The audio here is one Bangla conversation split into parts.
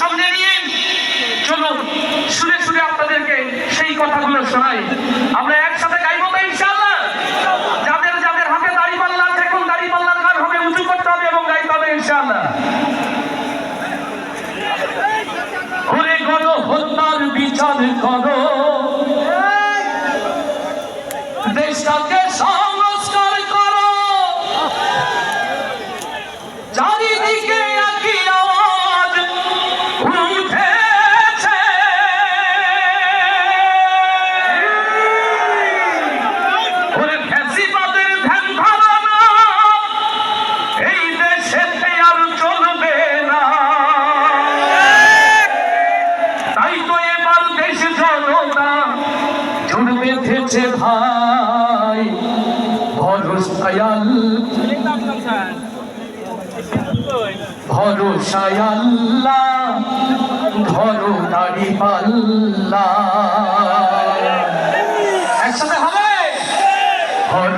সামনে নিয়ে চলুন, শুনে শুনে আপনাদেরকে সেই কথাগুলো শোনাই। আমরা একসাথে গাইবো তো ইনশাআল্লাহ। যাদের যাদের হাতে দাড়ি পাল্লা এখন দাড়ি পাল্লার গান হবে, উঁচু করতে হবে এবং গাইতে হবে ইনশাআল্লাহ। ওরে গণ হত্যার বিচার করো। দেশটাকে সংস্কার তাই তো এবার দেশ বেঁধেছে ভাই। ভরসায়াল। ভরসায়াল্লা। ধরো দাড়ি পাল্লা একসাথে হবে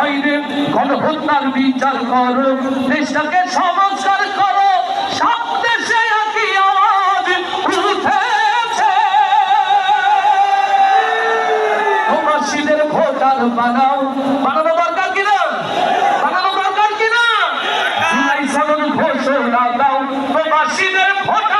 ভাই রে গণহত্যার বিচার করো, দেশটাকে সংস্কার করো, সব দেশে একই আওয়াজ উঠেছে। প্রবাসীদের ভোটার বানাও। বানানো দরকার কিনা? বানানো দরকার কিনা? ঘোষণা দাও। প্রবাসীদের ভোটার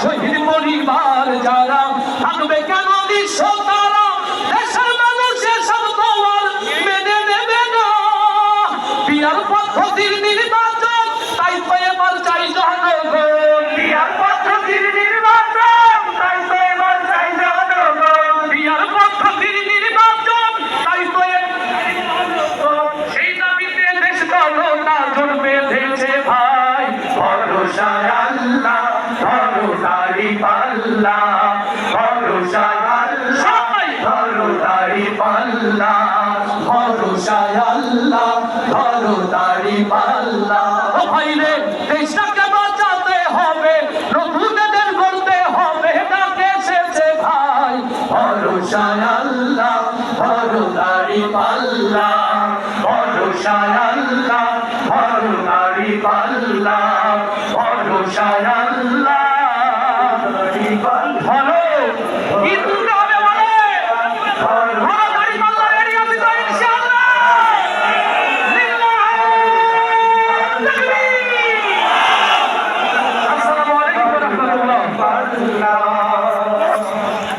শহীদ পরিবার যারা থাকবে কেন নিঃস্ব তারা? দেশের মানুষ এসব তোমার মেনে নেবে না। বিয়ার পদ্ধতির নির্বাচন তাই তো এবার চাই জনগণ। বিয়ার পদ্ধতির নির্বাচন তাই তো এবার চাই জনগণ। বিয়ার পদ্ধতির নির্বাচন তাই তো এবার সেই দাবিতে দেশ ভাই। পাল্লা, ভরসায় আল্লাহ ধরো দাড়ি পাল্লা, ভরসায় আল্লাহ ধরো দাড়ি পাল্লা। ও ভাই বাঁচাতে হবে দেশ গড়তে হবে ডাকে এসেছে ভাই। ভরসায় আল্লাহ ধরো দাড়ি পাল্লা, ভরসায় আল্লাহ ধরো ভরসায় আল্লাহ।